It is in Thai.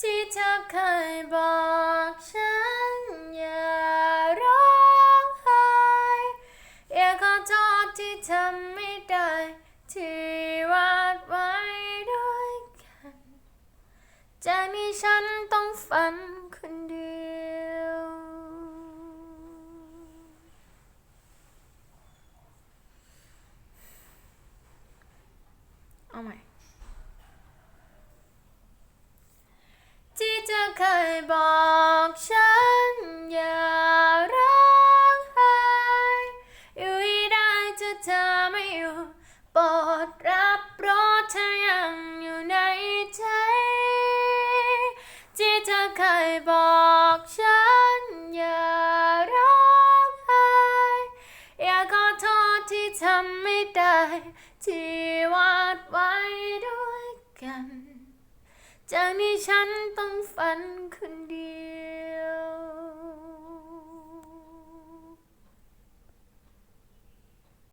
ที่เธอเคยบอกฉันอย่าร้องไห้อยากขอโทษที่ทำไม่ได้ ที่วาดไว้ด้วยกันจากนี้ฉันต้องฝันคนเดียวเอาใหม่ ที่เธอเคย บอกฉันอย่าร้องไห้อยู่ได้ถ้าเธอไม่อยู่โปรดรับรู้เธอยังอยู่ในใจ ที่เธอเคยบอกฉันอย่าร้องไห้อยากขอโทษที่ทำไม่ได้ ที่วาดไว้ด้วยกัน จากนี้ฉันต้องฝันคนดี